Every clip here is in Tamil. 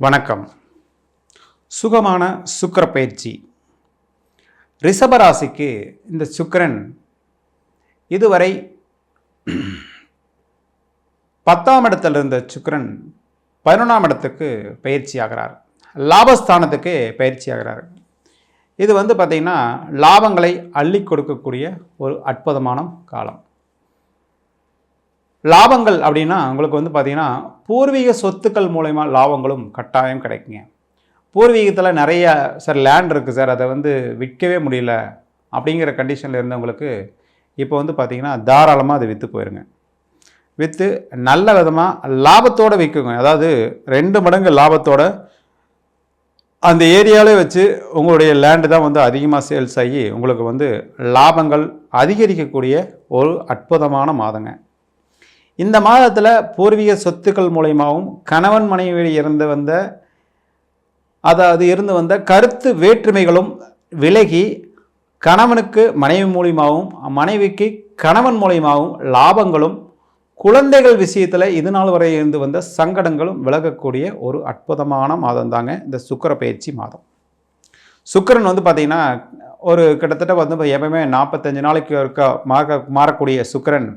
வணக்கம். சுகமான சுக்கர பயிற்சி. ரிஷபராசிக்கு இந்த சுக்கிரன் இதுவரை பத்தாம் இடத்துல இருந்த சுக்கிரன் பதினொன்றாம் இடத்துக்கு பயிற்சி ஆகிறார். லாபஸ்தானத்துக்கு பயிற்சி ஆகிறார். இது வந்து பார்த்திங்கன்னா லாபங்களை அள்ளி கொடுக்கக்கூடிய ஒரு அற்புதமான காலம். லாபங்கள் அப்படின்னா உங்களுக்கு வந்து பார்த்திங்கன்னா பூர்வீக சொத்துக்கள் மூலயமா லாபங்களும் கட்டாயம் கிடைக்குங்க. பூர்வீகத்தில் நிறைய சார் லேண்ட் இருக்குது சார் அதை வந்து விற்கவே முடியல அப்படிங்கிற கண்டிஷனில் இருந்தவங்களுக்கு இப்போ வந்து பார்த்திங்கன்னா தாராளமாக அதை விற்று போயிருங்க. விற்று நல்ல விதமாக லாபத்தோடு விற்குங்க அதாவது ரெண்டு மடங்கு லாபத்தோட அந்த ஏரியாவிலே வச்சு உங்களுடைய லேண்டு தான் வந்து அதிகமாக சேல்ஸ் ஆகி உங்களுக்கு வந்து லாபங்கள் அதிகரிக்கக்கூடிய ஒரு அற்புதமான மாதங்க. இந்த மாதத்தில் பூர்வீக சொத்துக்கள் மூலயமாவும் கணவன் மனைவி இருந்து வந்த அதாவது இருந்து வந்த கருத்து வேற்றுமைகளும் விலகி கணவனுக்கு மனைவி மூலியமாகவும் மனைவிக்கு கணவன் மூலியமாகவும் லாபங்களும் குழந்தைகள் விஷயத்தில் இது நாள் வரை இருந்து வந்த சங்கடங்களும் விலகக்கூடிய ஒரு அற்புதமான மாதம் தாங்க இந்த சுக்கர பயிற்சி மாதம். சுக்கிரன் வந்து பார்த்திங்கன்னா ஒரு கிட்டத்தட்ட வந்து எப்பவுமே நாற்பத்தஞ்சு நாளைக்கு இருக்க மாற மாறக்கூடிய சுக்கிரன்.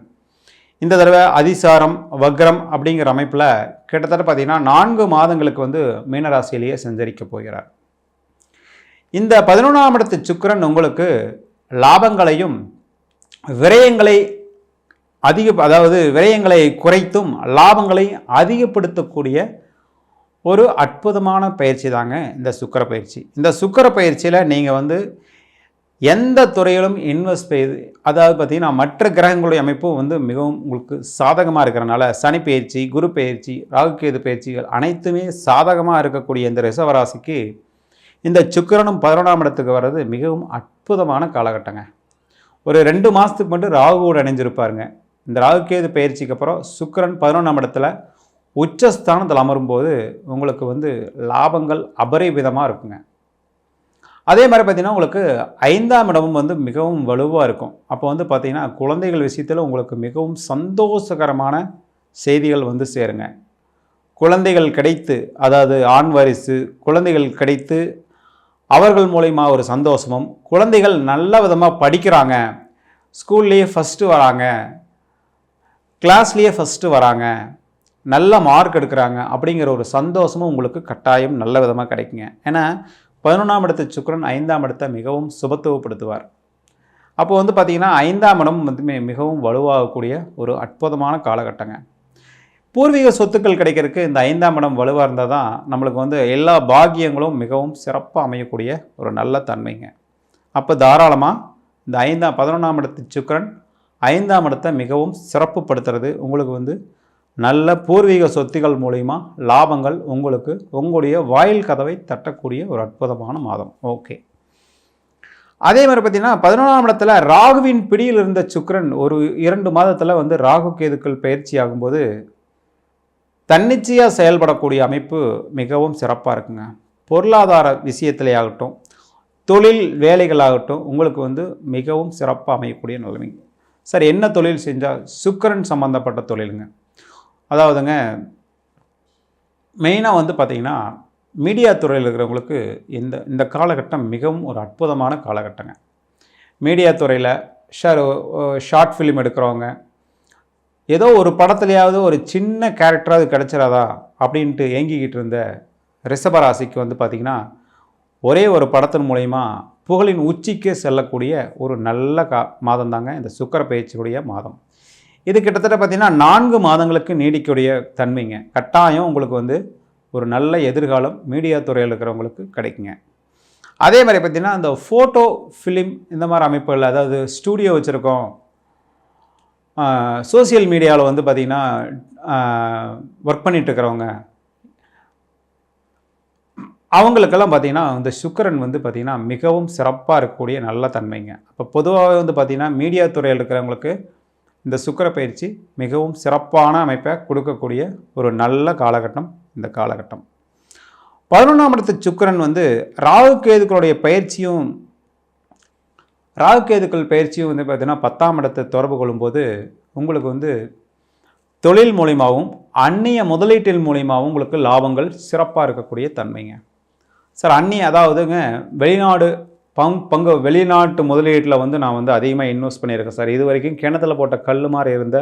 இந்த தடவை அதிசாரம் வக்ரம் அப்படிங்கிற அமைப்பில் கிட்டத்தட்ட பார்த்திங்கன்னா நான்கு மாதங்களுக்கு வந்து மீனராசியிலேயே சஞ்சரிக்க போகிறார். இந்த பதினொன்றாம் இடத்து சுக்கிரன் உங்களுக்கு லாபங்களையும் விரயங்களை அதிக அதாவது விரயங்களை குறைத்தும் லாபங்களை அதிகப்படுத்தக்கூடிய ஒரு அற்புதமான பயிற்சி தாங்க இந்த சுக்கர பயிற்சி. இந்த சுக்கர பயிற்சியில் நீங்கள் வந்து எந்த துறையிலும் இன்வெஸ்ட் செய்து அதாவது பார்த்தீங்கன்னா மற்ற கிரகங்களுடைய அமைப்பும் வந்து மிகவும் உங்களுக்கு சாதகமாக இருக்கிறனால சனி பயிற்சி குரு பயிற்சி ராகுகேது பயிற்சிகள் அனைத்துமே சாதகமாக இருக்கக்கூடிய இந்த ரிசவராசிக்கு இந்த சுக்கிரனும் பதினொன்றாம் இடத்துக்கு வர்றது மிகவும் அற்புதமான காலகட்டங்க. ஒரு ரெண்டு மாதத்துக்கு மட்டும் ராகுவோடு இணைஞ்சிருப்பாருங்க. இந்த ராகுகேது பயிற்சிக்கு அப்புறம் சுக்கிரன் பதினொன்றாம் இடத்துல உச்சஸ்தானத்தில் அமரும்போது உங்களுக்கு வந்து லாபங்கள் அபரிவிதமாக இருக்குங்க. அதே மாதிரி பார்த்தீங்கன்னா உங்களுக்கு ஐந்தாம் இடமும் வந்து மிகவும் வலுவாக இருக்கும். அப்போ வந்து பார்த்தீங்கன்னா குழந்தைகள் விஷயத்தில் உங்களுக்கு மிகவும் சந்தோஷகரமான செய்திகள் வந்து சேருங்க. குழந்தைகள் கிடைத்து அதாவது ஆண் வாரிசு குழந்தைகள் கிடைத்து அவர்கள் மூலயமா ஒரு சந்தோஷமும் குழந்தைகள் நல்ல விதமாக படிக்கிறாங்க ஸ்கூல்லேயே ஃபஸ்ட்டு வராங்க கிளாஸ்லேயே ஃபஸ்ட்டு வராங்க நல்ல மார்க் எடுக்கிறாங்க அப்படிங்கிற ஒரு சந்தோஷமும் உங்களுக்கு கட்டாயம் நல்ல விதமாக கிடைக்குங்க. ஏன்னா பதினொன்றாம் இடத்த சுக்கிரன் ஐந்தாம் இடத்தை மிகவும் சுபத்துவப்படுத்துவார். அப்போ வந்து பார்த்திங்கன்னா ஐந்தாம் இடம் வந்து மிகவும் வலுவாகக்கூடிய ஒரு அற்புதமான காலகட்டங்க. பூர்வீக சொத்துக்கள் கிடைக்கிறதுக்கு இந்த ஐந்தாம் இடம் வலுவாக இருந்தால் தான் நம்மளுக்கு வந்து எல்லா பாக்கியங்களும் மிகவும் சிறப்பாக அமையக்கூடிய ஒரு நல்ல தன்மைங்க. அப்போ தாராளமாக இந்த ஐந்தாம் பதினொன்றாம் இடத்து சுக்கிரன் ஐந்தாம் இடத்தை மிகவும் சிறப்புப்படுத்துறது உங்களுக்கு வந்து நல்ல பூர்வீக சொத்துகள் மூலிமா லாபங்கள் உங்களுக்கு உங்களுடைய வாயில் கதவை தட்டக்கூடிய ஒரு அற்புதமான மாதம். ஓகே. அதே மாதிரி பார்த்தீங்கன்னா பதினொன்றாம் இடத்துல ராகுவின் பிடியில் இருந்த சுக்கரன் ஒரு இரண்டு மாதத்தில் வந்து ராகு கேதுக்கள் பயிற்சி ஆகும்போது தன்னிச்சையாக செயல்படக்கூடிய அமைப்பு மிகவும் சிறப்பாக இருக்குங்க. பொருளாதார விஷயத்திலே ஆகட்டும் தொழில் வேலைகளாகட்டும் உங்களுக்கு வந்து மிகவும் சிறப்பாக அமையக்கூடிய நிலைமை. சார் என்ன தொழில் செஞ்சால் சுக்கரன் சம்பந்தப்பட்ட தொழிலுங்க. அதாவதுங்க மெயினாக வந்து பார்த்திங்கன்னா மீடியா துறையில் இருக்கிறவங்களுக்கு இந்த இந்த காலகட்டம் மிகவும் ஒரு அற்புதமான காலகட்டங்க. மீடியா துறையில் ஷர் ஷார்ட் ஃபிலிம் எடுக்கிறவங்க ஏதோ ஒரு படத்துலையாவது ஒரு சின்ன கேரக்டராவது கிடச்சிடாதா அப்படின்ட்டு ஏங்கிக்கிட்டு இருந்த ரிஷபராசிக்கு வந்து பார்த்திங்கன்னா ஒரே ஒரு படத்தின் மூலயமா புகழின் உச்சிக்கு செல்லக்கூடிய ஒரு நல்ல கா மாதம் தாங்க இந்த சுக்கர பயிற்சியுடைய மாதம். இது கிட்டத்தட்ட பார்த்திங்கன்னா நான்கு மாதங்களுக்கு நீடிக்கக்கூடிய தன்மைங்க. கட்டாயம் உங்களுக்கு வந்து ஒரு நல்ல எதிர்காலம் மீடியா துறையில் இருக்கிறவங்களுக்கு கிடைக்குங்க. அதே மாதிரி பார்த்திங்கன்னா இந்த ஃபோட்டோ ஃபிலிம் இந்த மாதிரி அமைப்புகள் அதாவது ஸ்டூடியோ வச்சுருக்கோம். சோஷியல் மீடியாவில் வந்து பார்த்திங்கன்னா ஒர்க் பண்ணிகிட்ருக்கிறவங்க அவங்களுக்கெல்லாம் பார்த்திங்கன்னா இந்த சுக்கரன் வந்து பார்த்திங்கன்னா மிகவும் சிறப்பாக இருக்கக்கூடிய நல்ல தன்மைங்க. அப்போ பொதுவாகவே வந்து பார்த்திங்கன்னா மீடியா துறையில் இருக்கிறவங்களுக்கு இந்த சுக்கிர பயிற்சி மிகவும் சிறப்பான அமைப்பை கொடுக்கக்கூடிய ஒரு நல்ல காலகட்டம் இந்த காலகட்டம். பதினொன்றாம் இடத்து சுக்கிரன் வந்து ராகு கேதுக்களுடைய பயிற்சியும் ராகு கேதுக்கள் பயிற்சியும் வந்து பார்த்திங்கன்னா பத்தாம் இடத்தை தொடர்பு கொள்ளும்போது உங்களுக்கு வந்து தொழில் மூலியமாகவும் அந்நிய முதலீட்டின் மூலியமாகவும் உங்களுக்கு லாபங்கள் சிறப்பாக இருக்கக்கூடிய தன்மைங்க. சார் அந்நிய அதாவதுங்க வெளிநாடு பங் பங்கு வெளிநாட்டு முதலீட்டில் வந்து நான் வந்து அதிகமாக இன்வெஸ்ட் பண்ணியிருக்கேன் சார். இது வரைக்கும் கிணத்துல போட்ட கல் மாதிரி இருந்த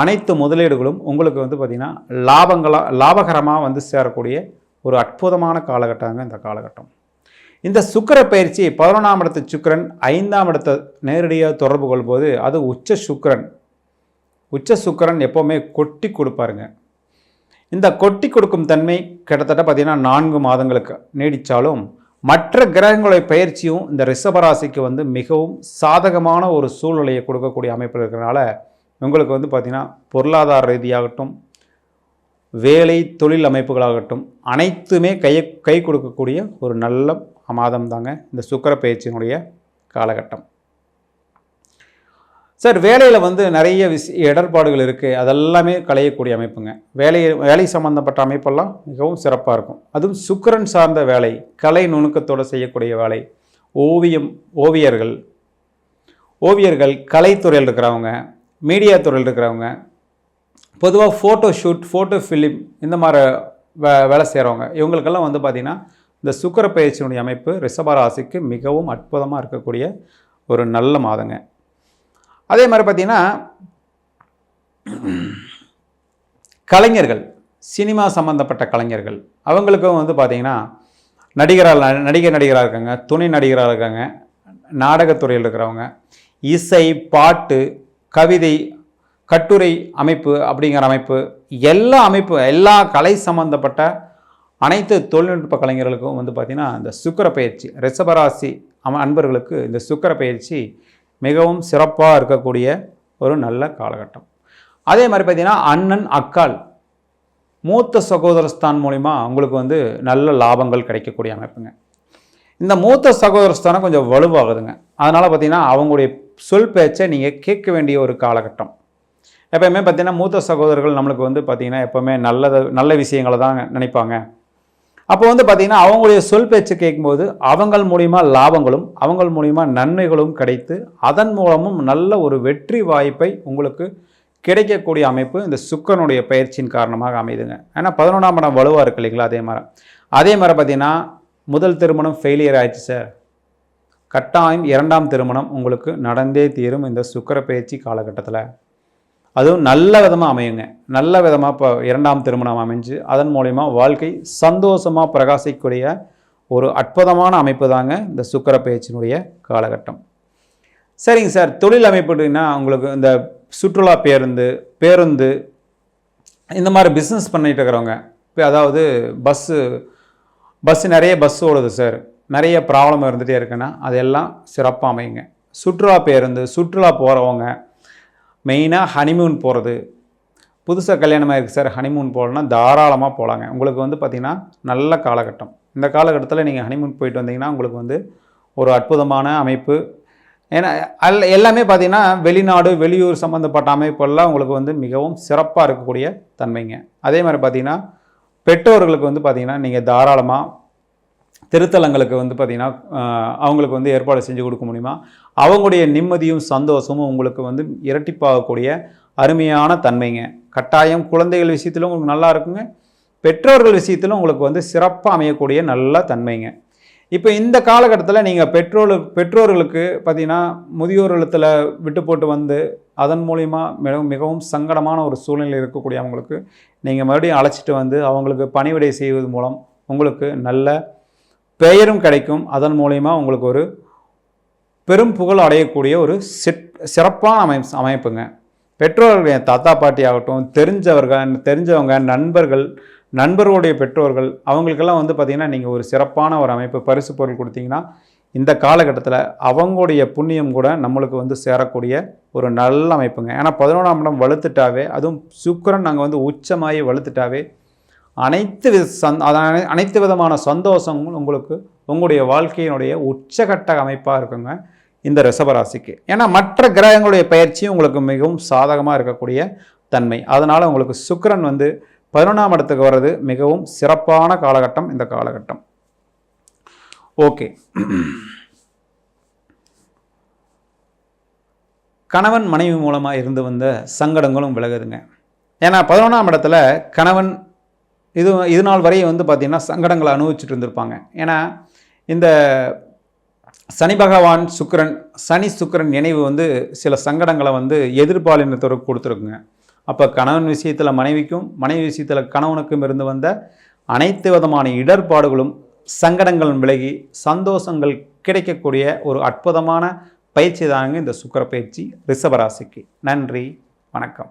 அனைத்து முதலீடுகளும் உங்களுக்கு வந்து பார்த்திங்கன்னா லாபங்களாக லாபகரமாக வந்து சேரக்கூடிய ஒரு அற்புதமான காலகட்டங்க இந்த காலகட்டம். இந்த சுக்கிர பயிற்சி பதினொன்றாம் இடத்து சுக்கிரன் ஐந்தாம் இடத்தை நேரடியாக தொடர்பு கொள்ளும்போது அது உச்ச சுக்கிரன். உச்ச சுக்கிரன் எப்போவுமே கொட்டி கொடுப்பாருங்க. இந்த கொட்டி கொடுக்கும் தன்மை கிட்டத்தட்ட பார்த்திங்கன்னா நான்கு மாதங்களுக்கு நீடித்தாலும் மற்ற கிரகங்களுடைய பயிற்சியும் இந்த ரிஷபராசிக்கு வந்து மிகவும் சாதகமான ஒரு சூழ்நிலையை கொடுக்கக்கூடிய அமைப்பில் இருக்கிறனால உங்களுக்கு வந்து பார்த்திங்கன்னா பொருளாதார ரீதியாகட்டும் வேலை தொழில் அமைப்புகளாகட்டும் அனைத்துமே கையை கை கொடுக்கக்கூடிய ஒரு நல்ல மாதம் தாங்க இந்த சுக்கர பயிற்சியினுடைய காலகட்டம். சார் வேலையில் வந்து நிறைய விஷ இடர்பாடுகள் இருக்குது அதெல்லாமே களையக்கூடிய அமைப்புங்க. வேலை வேலை சம்மந்தப்பட்ட அமைப்பெல்லாம் மிகவும் சிறப்பாக இருக்கும். அதுவும் சுக்கிரன் சார்ந்த வேலை கலை நுணுக்கத்தோடு செய்யக்கூடிய வேலை ஓவியம் ஓவியர்கள் ஓவியர்கள் கலைத்துறையில் இருக்கிறவங்க மீடியா துறையில் இருக்கிறவங்க பொதுவாக ஃபோட்டோ ஷூட் ஃபோட்டோ ஃபிலிம் இந்த மாதிரி வே வேலை செய்கிறவங்க இவங்களுக்கெல்லாம் வந்து பார்த்திங்கன்னா இந்த சுக்கர பயிற்சியினுடைய அமைப்பு ரிஷபராசிக்கு மிகவும் அற்புதமாக இருக்கக்கூடிய ஒரு நல்ல மாதங்க. அதே மாதிரி பார்த்திங்கன்னா கலைஞர்கள் சினிமா சம்மந்தப்பட்ட கலைஞர்கள் அவங்களுக்கும் வந்து பார்த்திங்கன்னா நடிகராக நடிகர் நடிகராக இருக்காங்க துணை நடிகராக இருக்காங்க நாடகத்துறையில் இருக்கிறவங்க இசை பாட்டு கவிதை கட்டுரை அமைப்பு அப்படிங்கிற அமைப்பு எல்லா அமைப்பு எல்லா கலை சம்மந்தப்பட்ட அனைத்து தொழில்நுட்ப கலைஞர்களுக்கும் வந்து பார்த்திங்கன்னா இந்த சுக்கர பயிற்சி ரிஷபராசி அம அன்பர்களுக்கு இந்த சுக்கர பயிற்சி மிகவும் சிறப்பாக இருக்கக்கூடிய ஒரு நல்ல காலகட்டம். அதே மாதிரி பார்த்திங்கன்னா அண்ணன் அக்கால் மூத்த சகோதரஸ்தான் மூலிமா உங்களுக்கு வந்து நல்ல லாபங்கள் கிடைக்கக்கூடிய அமைப்புங்க. இந்த மூத்த சகோதரஸ்தானம் கொஞ்சம் வலுவாகுதுங்க. அதனால் பார்த்திங்கன்னா அவங்களுடைய சொல் பேச்சை நீங்கள் கேட்க வேண்டிய ஒரு காலகட்டம். எப்போயுமே பார்த்தீங்கன்னா மூத்த சகோதரர்கள் நம்மளுக்கு வந்து பார்த்திங்கன்னா எப்போவுமே நல்லது நல்ல விஷயங்களை தான் நினைப்பாங்க. அப்போ வந்து பார்த்திங்கன்னா அவங்களுடைய சொல் பேச்சு கேட்கும்போது அவங்கள் மூலிமா லாபங்களும் அவங்கள் மூலிமா நன்மைகளும் கிடைத்து அதன் மூலமும் நல்ல ஒரு வெற்றி வாய்ப்பை உங்களுக்கு கிடைக்கக்கூடிய அமைப்பு இந்த சுக்கரனுடைய பயிற்சியின் காரணமாக அமைதுங்க. ஏன்னா பதினொன்றாம் இடம் வலுவாக இருக்கு இல்லைங்களா அதே மாதிரி. அதே மாதிரி பார்த்திங்கன்னா முதல் திருமணம் ஃபெயிலியர் ஆயிடுச்சு சார் கட்டாயம் இரண்டாம் திருமணம் உங்களுக்கு நடந்தே தீரும் இந்த சுக்கர பயிற்சி காலகட்டத்தில். அதுவும் நல்ல விதமாக அமையுங்க. நல்ல விதமாக இப்போ இரண்டாம் திருமணம் அமைஞ்சு அதன் மூலயமா வாழ்க்கை சந்தோஷமாக பிரகாசிக்கக்கூடிய ஒரு அற்புதமான அமைப்பு தாங்க இந்த சுக்கர பயிற்சியினுடைய காலகட்டம். சரிங்க சார். தொழில் அமைப்புனா உங்களுக்கு இந்த சுற்றுலா பேருந்து பேருந்து இந்த மாதிரி பிஸ்னஸ் பண்ணிகிட்டு இருக்கிறவங்க. இப்போ அதாவது பஸ்ஸு பஸ்ஸு நிறைய பஸ் ஓடுது சார். நிறைய ப்ராப்ளம் இருந்துகிட்டே இருக்குன்னா அதெல்லாம் சிறப்பாக அமையுங்க. சுற்றுலா பேருந்து சுற்றுலா போகிறவங்க மெயினாக ஹனிமூன் போகிறது புதுசாக கல்யாணமாக இருக்குது சார் ஹனிமூன் போகலன்னா தாராளமாக போகலாங்க உங்களுக்கு வந்து பார்த்திங்கன்னா நல்ல காலகட்டம். இந்த காலகட்டத்தில் நீங்கள் ஹனிமூன் போயிட்டு வந்தீங்கன்னா உங்களுக்கு வந்து ஒரு அற்புதமான அமைப்பு. ஏன்னா அல் எல்லாமே பார்த்திங்கன்னா வெளிநாடு வெளியூர் சம்மந்தப்பட்ட அமைப்பெல்லாம் உங்களுக்கு வந்து மிகவும் சிறப்பாக இருக்கக்கூடிய தன்மைங்க. அதே மாதிரி பார்த்திங்கன்னா பெற்றோர்களுக்கு வந்து பார்த்திங்கன்னா நீங்கள் தாராளமாக திருத்தலங்களுக்கு வந்து பார்த்திங்கன்னா அவங்களுக்கு வந்து ஏற்பாடு செஞ்சு கொடுக்க முடியுமா? அவங்களுடைய நிம்மதியும் சந்தோஷமும் உங்களுக்கு வந்து இரட்டிப்பாகக்கூடிய அருமையான தன்மைங்க. கட்டாயம் குழந்தைகள் விஷயத்திலும் உங்களுக்கு நல்லா இருக்குங்க. பெற்றோர்கள் விஷயத்திலும் உங்களுக்கு வந்து சிறப்பாக அமையக்கூடிய நல்ல தன்மைங்க. இப்போ இந்த காலகட்டத்தில் நீங்கள் பெற்றோர் பெற்றோர்களுக்கு பார்த்தீங்கன்னா முதியோர் இல்லத்தில் விட்டு போட்டு வந்து அதன் மூலிமா மிகவும் மிகவும் சங்கடமான ஒரு சூழ்நிலை இருக்கக்கூடிய அவங்களுக்கு நீங்கள் மறுபடியும் அழைச்சிட்டு வந்து அவங்களுக்கு பணிவிடை செய்வது மூலம் உங்களுக்கு நல்ல பெயரும் கிடைக்கும். அதன் மூலயமா உங்களுக்கு ஒரு பெரும் புகழ் அடையக்கூடிய ஒரு சிற் சிறப்பான அமை அமைப்புங்க. பெற்றோர்கள் என் தாத்தா பாட்டி ஆகட்டும் தெரிஞ்சவர்கள் தெரிஞ்சவங்க நண்பர்கள் நண்பர்களுடைய பெற்றோர்கள் அவங்களுக்கெல்லாம் வந்து பார்த்திங்கன்னா நீங்கள் ஒரு சிறப்பான ஒரு அமைப்பு பரிசு பொருள் கொடுத்தீங்கன்னா இந்த காலகட்டத்தில் அவங்களுடைய புண்ணியம் கூட நம்மளுக்கு வந்து சேரக்கூடிய ஒரு நல்ல அமைப்புங்க. ஏன்னா பதினொன்றாம் இடம் வலுத்துட்டாவே அதுவும் சுக்கரன் நாங்கள் வந்து உச்சமாகி வலுத்துட்டாவே அனைத்து வித சந் அனைத்து விதமான சந்தோஷங்களும் உங்களுக்கு உங்களுடைய வாழ்க்கையினுடைய உச்சகட்ட அமைப்பாக இருக்குங்க இந்த ரிஷபராசிக்கு. ஏன்னா மற்ற கிரகங்களுடைய பயிற்சியும் உங்களுக்கு மிகவும் சாதகமாக இருக்கக்கூடிய தன்மை. அதனால் உங்களுக்கு சுக்கரன் வந்து பதினொன்றாம் இடத்துக்கு வர்றது மிகவும் சிறப்பான காலகட்டம் இந்த காலகட்டம். ஓகே. கணவன் மனைவி மூலமாக இருந்து வந்த சங்கடங்களும் விலகுதுங்க. ஏன்னா பதினொன்றாம் இடத்துல கணவன் இது இது நாள் வரையும் வந்து பார்த்திங்கன்னா சங்கடங்களை அனுபவிச்சுட்டு இருந்திருப்பாங்க. ஏன்னா இந்த சனி பகவான் சுக்கிரன் சனி சுக்கிரன் நினைவு வந்து சில சங்கடங்களை வந்து எதிர்பாலினத்தவருக்கு கொடுத்துருக்குங்க. அப்போ கணவன் விஷயத்தில் மனைவிக்கும் மனைவி விஷயத்தில் கணவனுக்கும் இருந்து வந்த அனைத்து விதமான இடர்பாடுகளும் சங்கடங்களும் விலகி சந்தோஷங்கள் கிடைக்கக்கூடிய ஒரு அற்புதமான பயிற்சி தாங்க இந்த சுக்கிர பயிற்சி ரிஷபராசிக்கு நன்றி வணக்கம்.